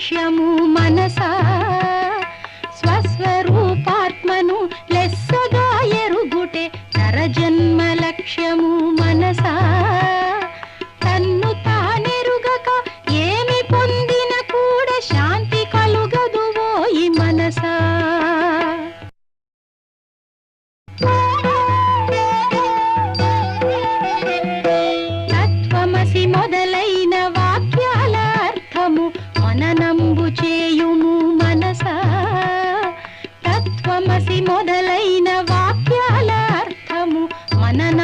లక్ష్యము మనసా? స్వస్వరూపాత్మను లెస్సగా ఎరుగుటే నరజన్మ లక్ష్యము మనసా? తన్ను తానెరుగక ఏమి పొందిన కూడా శాంతి కలుగదు ఓయి మనసా? తత్వమసి మొదలై తమసి మొదలైన వాక్యాల అర్థము మనన